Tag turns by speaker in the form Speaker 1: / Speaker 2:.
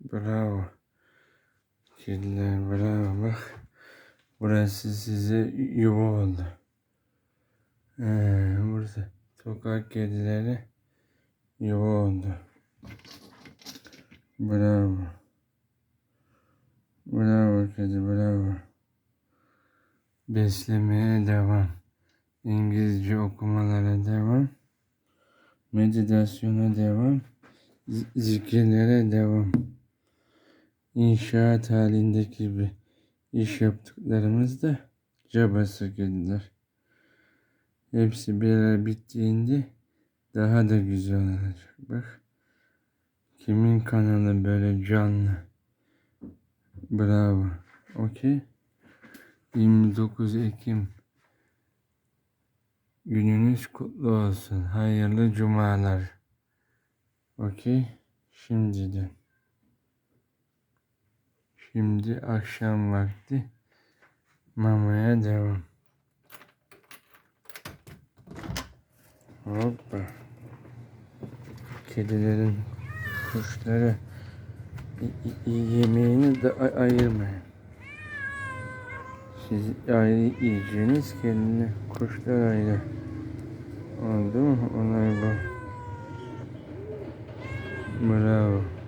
Speaker 1: Bravo. Kediler bravo bak. Burası size yuva oldu. Ee, burası sokak kedileri yuva oldu. Bravo. Bravo kedi bravo. Beslemeye devam. İngilizce okumalara devam. Meditasyona devam. Zikirlere devam. İnşaat halindeki bir iş yaptıklarımız da cabası kediler. Hepsi bir ara bittiğinde daha da güzel olacak. Bak. Kimin kanalı böyle canlı. Bravo. Okey. 29 Ekim gününüz kutlu olsun. Hayırlı cumalar. Okey. Şimdiden. Şimdi akşam vakti mamaya devam. Hoppa. Kedilerin i- yemeğini de ay- ayırmayın. Siz ayrı yiyeceğiniz kendine kuşlar ayrı. Oldu mu? Olay bu. Bravo.